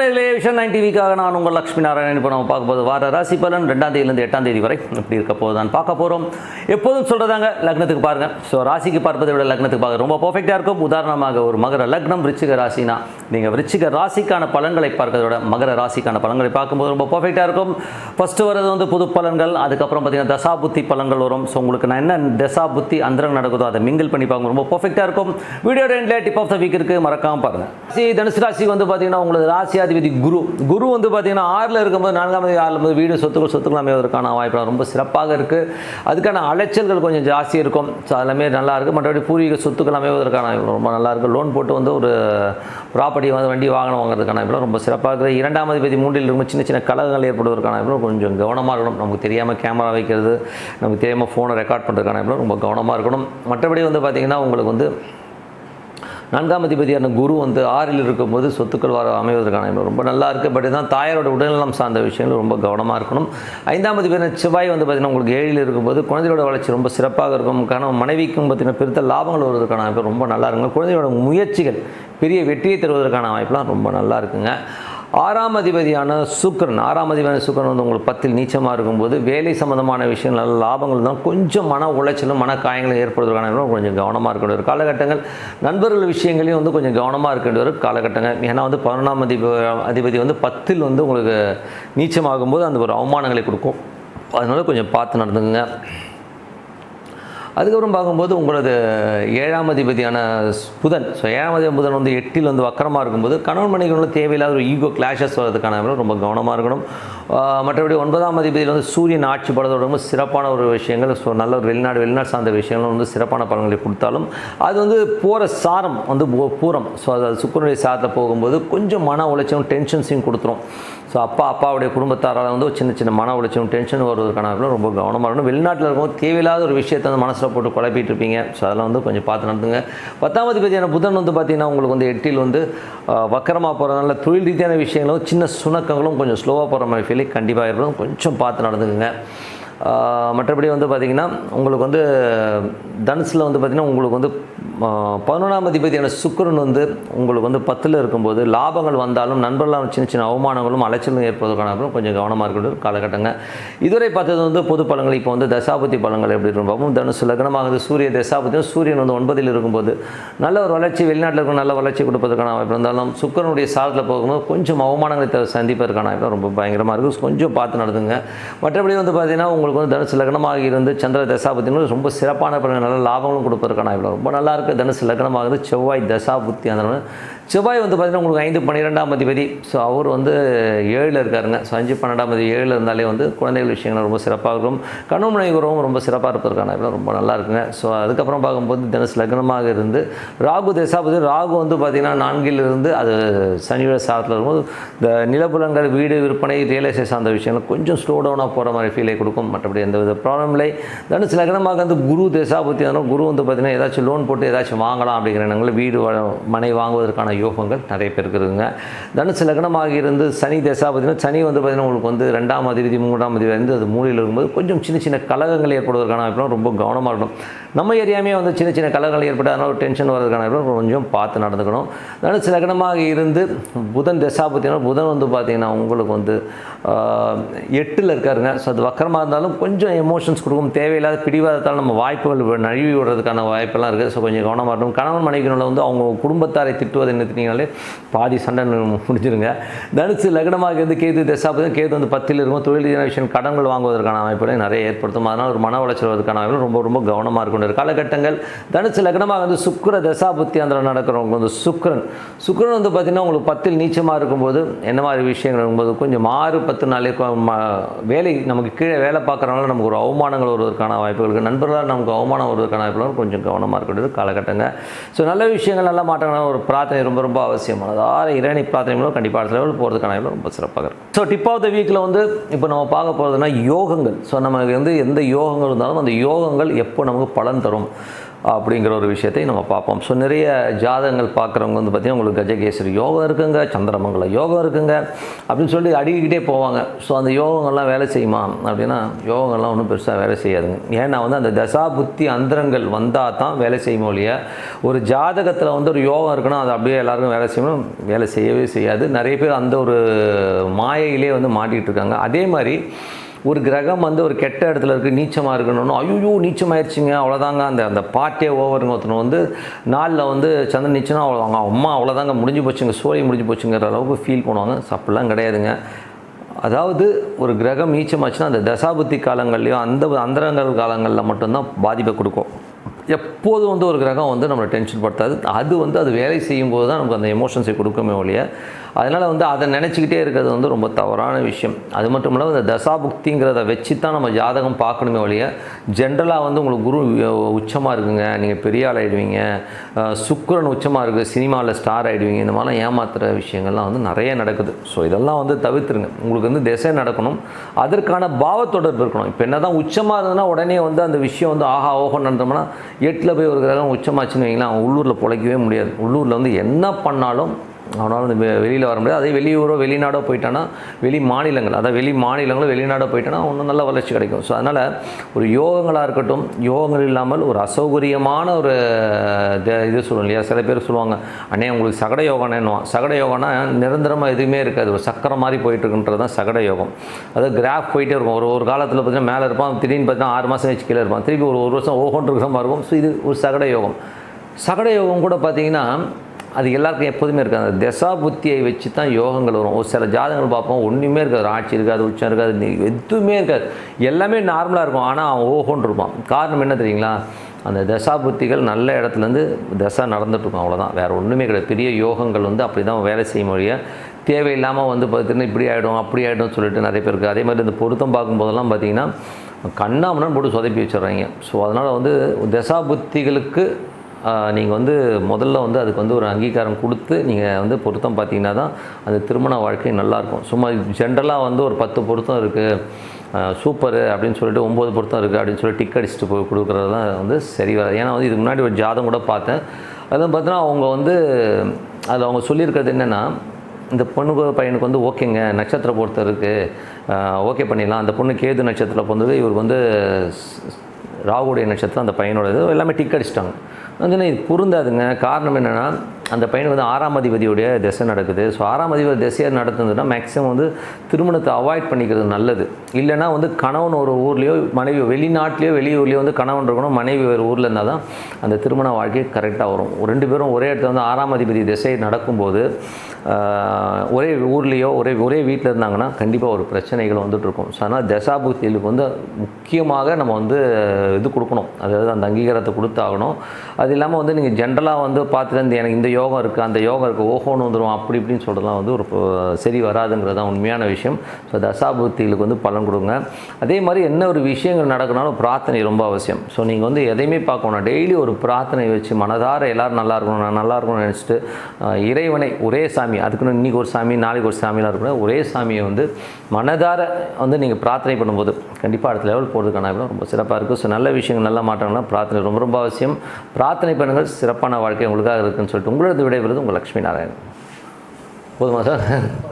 நேரிலே vision nine டிவிக்காக நான் உங்கள் லக்ஷ்மி நாராயணன். இப்போ நம்ம பார்க்க போது வார ராசி பலன். ரெண்டாம் தேதியிலேருந்து எட்டாம் தேதி வரை இப்படி இருக்க போது தான் பார்க்க போகிறோம் எப்போதும் சொல்கிறதாங்க லக்னத்துக்கு பாருங்கள் ஸோ ராசிக்கு பார்ப்பதை விட லக்னத்துக்கு பார்க்க ரொம்ப பர்ஃபெக்டாக இருக்கும். உதாரணமாக ஒரு மகர லக்னம் விருச்சிக ராசினா நீங்கள் விருச்சிக ராசிக்கான பலன்களை பார்க்கறத விட மகர ராசிக்கான பலன்களை பார்க்கும்போது ரொம்ப பர்ஃபெக்டாக இருக்கும். ஃபஸ்ட்டு வர்றது வந்து புது பலன்கள் அதுக்கப்புறம் பார்த்தீங்கன்னா தசா புத்தி பலன்கள் வரும். ஸோ உங்களுக்கு நான் என்ன தசா புத்தி அந்தரம் நடக்குதோ அதை மிங்கிள் பண்ணி பார்க்க ரொம்ப பர்ஃபெக்டாக இருக்கும். வீடியோ ரெண்டில் டிப் ஆஃப் த வீக் இருக்குது மறக்காமல் பாருங்கள் ராசி தனுசு ராசி வந்து பார்த்தீங்கன்னா உங்களுக்கு அதிபதி குரு. குரு வந்து பார்த்தீங்கன்னா ஆறில் இருக்கும்போது நான்காம் தேதி ஆறில் போது வீடு சொத்துக்கள் சொத்துக்கள் அமைவதற்கான வாய்ப்பு ரொம்ப சிறப்பாக இருக்குது அதுக்கான அலைச்சல்கள் கொஞ்சம் ஜாஸ்தி இருக்கும். ஸோ எல்லாமே நல்லா இருக்குது மற்றபடி பூர்வீக சொத்துக்கள் அமைவதற்கான வாய்ப்பு ரொம்ப நல்லா இருக்குது லோன் போட்டு வந்து ஒரு ப்ராப்பர்ட்டி வந்து வண்டி வாகனம் வாங்குறதுக்கான வாய்ப்பு ரொம்ப சிறப்பாக இருக்குது இரண்டாம் அதிபதி மூன்றில் இருக்கும் சின்ன சின்ன கலகங்கள் ஏற்படுவதற்கான வாய்ப்பு கொஞ்சம் கவனமாக இருக்கணும். நமக்கு தெரியாமல் கேமரா வைக்கிறது நமக்கு தெரியாமல் ஃபோனை ரெக்கார்ட் பண்ணுறதுக்கான வாய்ப்பு ரொம்ப கவனமாக இருக்கணும். மற்றபடி வந்து பார்த்திங்கன்னா உங்களுக்கு வந்து நான்காம் அதிபதியான குரு வந்து ஆறில் இருக்கும்போது சொத்துக்கள் வர அமைவதற்கான வாய்ப்பு ரொம்ப நல்லா இருக்குது பட் தான் தாயாரோட உடல்நலம் சார்ந்த விஷயங்கள். ரொம்ப கவனமாக இருக்கணும். ஐந்தாம் அதிபதியான செவ்வாய் வந்து பார்த்திங்கன்னா உங்களுக்கு ஏழில் இருக்கும்போது குழந்தையோட வளர்ச்சி ரொம்ப சிறப்பாக இருக்கும். காரணம் மனைவிக்கும் பார்த்திங்கன்னா பெருத்த லாபங்கள் வருவதற்கான வாய்ப்பு ரொம்ப நல்லா இருக்குங்க. குழந்தையோட முயற்சிகள் பெரிய வெற்றியை தருவதற்கான வாய்ப்புலாம் ரொம்ப நல்லா இருக்குங்க. ஆறாம் அதிபதியான சுக்கரன் ஆறாம் அதிபதியான சுக்கரன் வந்து உங்களுக்கு பத்தில் நீச்சமாக இருக்கும்போது வேலை சம்மந்தமான விஷயங்கள் லாபங்கள் தான் கொஞ்சம் மன உளைச்சலும் மன காயங்களும் ஏற்படுவதற்கான கொஞ்சம் கவனமாக இருக்க வேண்டிய காலகட்டங்கள் நண்பர்கள் விஷயங்களையும் வந்து கொஞ்சம் கவனமாக இருக்க வேண்டிய காலகட்டங்கள். ஏன்னா வந்து பதினொன்றாம் அதிப அதிபதி வந்து பத்தில் வந்து உங்களுக்கு நீச்சமாகும்போது அந்த ஒரு அவமானங்களை கொடுக்கும். அதனால கொஞ்சம் பார்த்து நடந்துங்க அதுக்கப்புறம் பார்க்கும்போது உங்களது ஏழாம் அதிபதியான புதன் ஸோ ஏழாம் அதிபதி புதன் வந்து எட்டில் வந்து வக்கரமாக இருக்கும்போது கணவன் மனைவிகளும் தேவையில்லாத ஒரு ஈகோ கிளாஷஸ் வர்றதுக்கான ரொம்ப கவனமாக இருக்கணும். மற்றபடி ஒன்பதாம் அதிபதியில் வந்து சூரியன் ஆட்சி படத்தோட ரொம்ப சிறப்பான ஒரு விஷயங்கள் ஸோ நல்ல ஒரு வெளிநாடு வெளிநாடு சார்ந்த விஷயங்களும் வந்து சிறப்பான பலன்களை கொடுத்தாலும் அது வந்து போகிற சாரம் வந்து பூ- பூரம். ஸோ அது சுக்கரனுடைய சாரத்தில் போகும்போது கொஞ்சம் மன உளைச்சலும் டென்ஷன்ஸையும் கொடுத்துரும். ஸோ அப்பா அப்பாவுடைய குடும்பத்தாரால் வந்து ஒரு சின்ன சின்ன மன உளைச்சலும் டென்ஷன் வருவதற்கான ரொம்ப கவனமாக இருக்கணும். வெளிநாட்டில் இருக்கும் தேவையில்லாத ஒரு விஷயத்தை வந்து மனசில் போட்டு குழப்பிட்டு இருப்பீங்க. ஸோ அதெல்லாம் வந்து கொஞ்சம் பார்த்து நடந்துங்க. பத்தாம் அதிபதியான புதன் வந்து பார்த்திங்கன்னா உங்களுக்கு வந்து எட்டில் வந்து வக்கரமாக போகிறதுனால தொழில் ரீதியான விஷயங்களும் சின்ன சுணக்கங்களும் கொஞ்சம் ஸ்லோவாக போகிற மாதிரி ஃபீலிங் கண்டிப்பாக இருக்கும் கொஞ்சம் பார்த்து நடந்துக்குங்க. மற்றபடி வந்து பார்த்திங்கன்னா உங்களுக்கு வந்து தனுசில் வந்து பார்த்திங்கன்னா உங்களுக்கு வந்து பதினொன்றாம் அதிபதியான சுக்கிரன் வந்து உங்களுக்கு வந்து பத்தில் இருக்கும்போது லாபங்கள் வந்தாலும் நண்பர்களால் சின்ன சின்ன அவமானங்களும் அலைச்சலும் ஏற்படுவதற்கான கொஞ்சம் கவனமாக இருக்கக்கூடிய ஒரு காலகட்டங்க. இதுவரை பார்த்தது வந்து பொது பழங்கள் இப்போ வந்து தசாபதி பழங்கள் எப்படி இருக்கும்? பார்ப்போம் தனுசு லக்னமாகுது. சூரிய தசாபதியும் சூரியன் வந்து ஒன்பதில் இருக்கும்போது நல்ல ஒரு வளர்ச்சி வெளிநாட்டில் இருக்கும் நல்ல வளர்ச்சி கொடுப்பதற்கான வாய்ப்பு இருந்தாலும் சுக்கரனுடைய சாரத்தில் போகும்போது கொஞ்சம் அவமானங்களை சந்திப்பதற்கான வாய்ப்பு ரொம்ப பயங்கரமாக இருக்கும் கொஞ்சம் பார்த்து நடந்துங்க. மற்றபடி வந்து பார்த்திங்கன்னா உங்களுக்கு வந்து தனுசு லக்னமாக இருந்து சந்திர தசாபத்தினும் ரொம்ப சிறப்பான பலன் நல்ல லாபங்களும் கொடுப்பதற்கான இவ்வளோ ரொம்ப நல்லா இருக்குது தனுசு லக்னமாகுது. செவ்வாய் தசாபுத்தி அந்த செவ்வாய் வந்து பார்த்தீங்கன்னா உங்களுக்கு ஐந்து பன்னிரெண்டாம் அதிபதி. ஸோ அவர் வந்து ஏழில் இருக்காருங்க. ஸோ அஞ்சு பன்னெண்டாம் அதிபதி ஏழில் இருந்தாலே வந்து குழந்தைகள் விஷயங்கள் ரொம்ப சிறப்பாக இருக்கும். கணவன் உறவும் ரொம்ப சிறப்பாக இருப்பதற்கான இவ்வளோ ரொம்ப நல்லா இருக்குங்க. ஸோ அதுக்கப்புறம் பார்க்கும்போது தனுசு லக்னமாக இருந்து ராகு தசாபுத்தி. ராகு வந்து பார்த்திங்கன்னா நான்கில் இருந்து அது சனியோட சாதத்தில் இருக்கும்போது இந்த நிலப்புலங்கள் வீடு விற்பனை ரியல் எஸ்டேட் சார்ந்த விஷயங்கள் கொஞ்சம் ஸ்லோ டவுனாக போகிற மாதிரி ஃபீலை கொடுக்கும். மற்றபடி எந்த வித ப்ராப்ளம் இல்லை. தனுசு லக்னமாக வந்து குரு தேசாபத்தி அதனால் குரு வந்து பார்த்திங்கன்னா ஏதாச்சும் லோன் போட்டு ஏதாச்சும் வாங்கலாம் அப்படிங்கிற எண்ணங்கள் வீடு மனை வாங்குவதற்கான யோகங்கள் நிறைய பேர் இருக்குதுங்க தனுசு லக்னமாக இருந்து சனி தசாபதினா சனி வந்து பார்த்திங்கன்னா உங்களுக்கு வந்து ரெண்டாம் அதிபதி மூன்றாம் அதிபதி வந்து அது மூலையில் இருக்கும்போது கொஞ்சம் சின்ன சின்ன கலகங்கள் ஏற்படுவதற்கான வாய்ப்புலாம் ரொம்ப கவனமாக இருக்கணும். நம்ம ஏரியாமே வந்து சின்ன சின்ன கலகங்கள் ஏற்பட்டு அதனால் ஒரு டென்ஷன் வர்றதுக்கான வாய்ப்பு கொஞ்சம் பார்த்து நடந்துக்கணும். தனுசு லக்னமாக இருந்து புதன் தசாபதினா புதன் வந்து பார்த்திங்கன்னா உங்களுக்கு வந்து எட்டில் இருக்காருங்க. ஸோ அது வக்கரமாக இருந்தாலும் கொஞ்சம் எமோஷன்ஸ் கொடுக்கும். தேவையில்லாத பிடிவாதத்தால் நம்ம வாய்ப்புகள் நழுவி விடுறதுக்கான வாய்ப்பெல்லாம் இருக்குது. ஸோ கொஞ்சம் கவனமாக இருக்கணும். கணவன் மனைவிக்குள்ள வந்து அவங்க குடும்பத்தாரை திட்டுவதை நிறுத்தினீங்களே பாதி சண்டை முடிஞ்சிருங்க. தனுசு லக்னமாக இருந்து கேது தசாபதம் கேது வந்து பத்தில் இருக்கும். தொழில் ரீதியான விஷயம் கடன்கள் வாங்குவதற்கான வாய்ப்புகளை நிறைய ஏற்படுத்தும். அதனால் ஒரு மன உளைச்சல் வருவதற்கான வாய்ப்பு ரொம்ப ரொம்ப கவனமாக இருக்கும் காலகட்டங்கள். தனுசு லக்னமாக வந்து சுக்கர தசாபுத்தி அந்த நடக்கிறவங்க வந்து சுக்கரன். சுக்கரன் வந்து பார்த்திங்கன்னா உங்களுக்கு பத்தில் நீச்சமாக இருக்கும்போது என்ன மாதிரி விஷயங்கள் இருக்கும்போது கொஞ்சம் ஆறு பத்து நாளே வேலை நமக்கு கீழே வேலை பார்க்க பார்க்குறனால நமக்கு ஒரு அவமானங்கள் வருவதற்கான வாய்ப்புகள் இருக்குது நண்பர்களால் நமக்கு அவமானம் வருவதற்கான வாய்ப்புகள் கொஞ்சம் கவனமாக இருக்க காலகட்டங்க. ஸோ நல்ல விஷயங்கள் நல்ல மாற்றங்கள் ஒரு பிரார்த்தனை ரொம்ப ரொம்ப அவசியமானது. ஆறு இறைவனை பிரார்த்தனை மூலம் கண்டிப்பாக அடுத்த லெவல் போகிறதுக்கான வாய்ப்பு ரொம்ப சிறப்பாக இருக்கும் ஸோ டிப் ஆஃப் த வீக்கில் வந்து இப்போ நம்ம பார்க்க போகிறதுனா யோகங்கள். ஸோ நமக்கு வந்து எந்த யோகங்கள் இருந்தாலும் அந்த யோகங்கள் எப்போ நமக்கு பலன் தரும்? அப்படிங்கிற ஒரு விஷயத்தை நம்ம பார்ப்போம். ஸோ நிறைய ஜாதகங்கள் பார்க்குறவங்க வந்து பார்த்திங்கன்னா உங்களுக்கு கஜகேசரி யோகம் இருக்குங்க சந்திரமங்கல யோகம் இருக்குங்க அப்படின்னு சொல்லி அடிக்கிட்டே போவாங்க. ஸோ அந்த யோகங்கள்லாம் வேலை செய்யுமா? அப்படின்னா யோகங்கள்லாம் ஒன்றும் பெருசாக வேலை செய்யாதுங்க. ஏன்னா வந்து அந்த தசா புத்தி அந்தரங்கள் வந்தால் தான் வேலை செய்யும் ஒழிய ஒரு ஜாதகத்தில் வந்து ஒரு யோகம் இருக்குன்னா அது அப்படியே எல்லாருக்கும் வேலை செய்யணும் வேலை செய்யவே செய்யாது. நிறைய பேர் அந்த ஒரு மாயையிலே வந்து மாட்டிகிட்டு இருக்காங்க. அதே மாதிரி ஒரு கிரகம் வந்து ஒரு கெட்ட இடத்துல இருக்குது நீச்சமாக இருக்கணும்னு. ஐயோ நீச்சமாயிருச்சுங்க. அவ்வளோதாங்க அந்த அந்த பாட்டே ஓவருங்க ஒருத்தனை வந்து நாளில் வந்து சந்திரன் நீச்சனா அவ்வளோதாங்க அம்மா அவ்வளோதாங்க முடிஞ்சு போச்சுங்க. சோழி முடிஞ்சு போச்சுங்கிற அளவுக்கு ஃபீல் பண்ணுவாங்க. So, அப்படிலாம் கிடையாதுங்க. அதாவது ஒரு கிரகம் நீச்சமாச்சுன்னா அந்த தசாபுத்தி காலங்கள்லையும் அந்த அந்தரங்கள் காலங்களில் மட்டும்தான் பாதிப்பை கொடுக்கும். எப்போதும் வந்து ஒரு கிரகம் வந்து நம்மளை டென்ஷன் படுத்தாது. அது வந்து அது வேலை செய்யும்போது தான் நமக்கு அந்த எமோஷன்ஸை கொடுக்குமே ஒழிய அதனால் வந்து அதை நினச்சிக்கிட்டே இருக்கிறது வந்து ரொம்ப தவறான விஷயம். அது மட்டும் இல்லாமல் இந்த தசாபுக்திங்கிறத வச்சு தான் நம்ம ஜாதகம் பார்க்கணுமே ஒழிய ஜென்ரலாக வந்து உங்களுக்கு குரு உச்சமாக இருக்குங்க. நீங்கள் பெரிய ஆள் ஆகிடுவீங்க சுக்கரன் உச்சமாக இருக்குது சினிமாவில் ஸ்டார் ஆகிடுவீங்க இந்த மாதிரிலாம் ஏமாத்துகிற விஷயங்கள்லாம் வந்து நிறைய நடக்குது. ஸோ இதெல்லாம் வந்து தவிர்த்துருங்க. உங்களுக்கு வந்து திசை நடக்கணும். அதற்கான பாவத்தொடர்பு இருக்கணும். இப்போ என்ன தான் உச்சமாக இருந்ததுன்னா உடனே வந்து அந்த விஷயம் வந்து ஆஹா ஓஹோ நடந்தோம்னா எட்டில் போய் ஒரு கிரகம் உச்சமாச்சுன்னு வைங்களேன் அவன் உள்ளூரில் பிழைக்கவே முடியாது. உள்ளூரில் வந்து என்ன பண்ணாலும் அவனால் வந்து வெளியில் வர முடியாது. அதே வெளியூரோ வெளிநாடோ போயிட்டானா வெளி மாநிலங்கள் அதாவது வெளி மாநிலங்களோ வெளிநாடோ போயிட்டோன்னா இன்னும் நல்ல வளர்ச்சி கிடைக்கும். ஸோ அதனால் ஒரு யோகங்களாக இருக்கட்டும் யோகங்கள் இல்லாமல் ஒரு அசௌகரியமான ஒரு இது சொல்லுவோம் இல்லையா? சில பேர் சொல்லுவாங்க அண்ணே உங்களுக்கு சகட யோகம்னுவான் சகட யோகம்னா நிரந்தரமாக எதுவுமே இருக்காது. ஒரு சக்கரம் மாதிரி போயிட்டுருக்குன்றது தான் சகட யோகம். அதாவது கிராஃப் போயிட்டே இருக்கும். ஒரு ஒரு காலத்தில் பார்த்தீங்கன்னா மேலே இருப்பான் திடீர்னு பார்த்தீங்கன்னா ஆறு மாதம் வச்சு கீழே இருப்பான். திருப்பி ஒரு ஒரு வருஷம் ஓகோன்ற இருக்கிற மாதிரி இருக்கும். ஸோ இது ஒரு சகட யோகம். சகட யோகம் கூட பார்த்தீங்கன்னா அது எல்லாருக்கும் எப்போதுமே இருக்காது. அந்த தசா புத்தியை வச்சு தான் யோகங்கள் வரும். ஒரு சில ஜாதகங்கள் பார்ப்போம் ஒன்றுமே இருக்காது. ஆட்சி இருக்காது உச்சம் இருக்காது நீ- எதுவுமே இருக்காது. எல்லாமே நார்மலாக இருக்கும். ஆனால் அவன் ஓஹோன்னு இருப்பான். காரணம் என்ன தெரியுங்களா? அந்த தசா புத்திகள் நல்ல இடத்துலேருந்து தசா நடந்துட்டுருக்கும் அவ்வளோதான் வேறு ஒன்றுமே கிடையாது. பெரிய யோகங்கள் வந்து அப்படி தான் வேலை செய்யும் முடியும் தேவையில்லாமல் வந்து பார்த்தீங்கன்னா இப்படி ஆகிடும் அப்படி ஆகிடும் சொல்லிட்டு நிறைய பேருக்கு. அதே மாதிரி இந்த பொருத்தம் பார்க்கும்போதெல்லாம் பார்த்திங்கன்னா கண்ணாமனு போட்டு சொதப்பி வச்சிடுறாங்க. ஸோ அதனால் வந்து தசா புத்திகளுக்கு நீங்கள் வந்து முதல்ல வந்து அதுக்கு வந்து ஒரு அங்கீகாரம் கொடுத்து நீங்கள் வந்து பொருத்தம் பார்த்தீங்கன்னா தான் அந்த திருமண வாழ்க்கை நல்லாயிருக்கும். சும்மா ஜென்ரலாக வந்து ஒரு பத்து பொருத்தம் இருக்குது சூப்பரு அப்படின்னு சொல்லிட்டு ஒம்பது பொருத்தம் இருக்குது அப்படின்னு சொல்லி டிக் அடிச்சுட்டு போய் கொடுக்குறது தான் வந்து சரி வராது. ஏன்னா வந்து இதுக்கு முன்னாடி ஒரு ஜாதம் கூட பார்த்தேன். அதுவும் பார்த்தீங்கன்னா அவங்க வந்து அதில் அவங்க சொல்லியிருக்கிறது என்னென்னா இந்த பொண்ணுக்கு பையனுக்கு வந்து ஓகேங்க நட்சத்திர பொறுத்த இருக்குது ஓகே பண்ணிடலாம். அந்த பொண்ணு கேது நட்சத்திரம் பொறுத்தது இவருக்கு வந்து ராகுடைய நட்சத்திரம் அந்த பையனோட இது எல்லாமே டிக் அடிச்சிட்டாங்க. வந்து இது பொருந்தாதுங்க. காரணம் என்னென்னா அந்த பையனுக்கு வந்து ஆறாம் அதிபதியுடைய திசை நடக்குது. ஸோ ஆறாம் அதிபதி திசையாக நடத்துனதுன்னா மேக்ஸிமம் வந்து திருமணத்தை அவாய்ட் பண்ணிக்கிறது நல்லது. இல்லைன்னா வந்து கணவன் ஒரு ஊர்லேயோ மனைவி வெளிநாட்டிலையோ வெளியூர்லேயோ வந்து கணவன் இருக்கணும் மனைவி ஒரு ஊரில் இருந்தால் தான் அந்த திருமண வாழ்க்கை கரெக்டாக வரும். ரெண்டு பேரும் ஒரே இடத்துல வந்து ஆறாம் அதிபதி திசை நடக்கும்போது ஒரே ஊர்லேயோ ஒரே ஒரே வீட்டில் இருந்தாங்கன்னா கண்டிப்பாக ஒரு பிரச்சனைகள் வந்துட்டுருக்கும் ஸோ அதனால் தசாபுத்திகளுக்கு வந்து முக்கியமாக நம்ம வந்து இது கொடுக்கணும். அதாவது அந்த அங்கீகாரத்தை கொடுத்தாகணும். அது அது இல்லாமல் வந்து நீங்கள் ஜென்ரலாக வந்து பார்த்துட்டு எனக்கு இந்த யோகம் இருக்குது அந்த யோகம் இருக்குது ஓஹோன்னு வந்துடும் அப்படி இப்படின்னு சொல்கிறதுலாம் வந்து ஒரு சரி வராதுங்கிறது தான் உண்மையான விஷயம். ஸோ தசாபுத்திகளுக்கு வந்து பலன் கொடுங்க. அதே மாதிரி என்ன ஒரு விஷயங்கள் நடக்கணும்னாலும் பிரார்த்தனை ரொம்ப அவசியம். ஸோ நீங்கள் வந்து எதையுமே பார்க்கணும். டெய்லி ஒரு பிரார்த்தனை வச்சு மனதார எல்லோரும் நல்லா இருக்கணும் நான் நல்லா இருக்கணும்னு நினச்சிட்டு இறைவனை ஒரே சாமி அதுக்குன்னு இன்றைக்கி ஒரு சாமி நாளைக்கு ஒரு சாமிலாம் இருக்கணும் ஒரே சாமியை வந்து மனதார வந்து நீங்கள் பிரார்த்தனை பண்ணும்போது கண்டிப்பாக அடுத்த லெவல் போகிறதுக்கான ரொம்ப சிறப்பாக இருக்குது ஸோ நல்ல விஷயங்கள் நல்ல மாற்றங்கள்லாம் பிரார்த்தனை ரொம்ப ரொம்ப அவசியம். பிரார்த்தனை பண்ணுங்கள். சிறப்பான வாழ்க்கை உங்களுக்காக இருக்குன்னு சொல்லிட்டு உங்களது விடைபெறுவது உங்கள் லக்ஷ்மி நாராயணன். போதுமா சார்?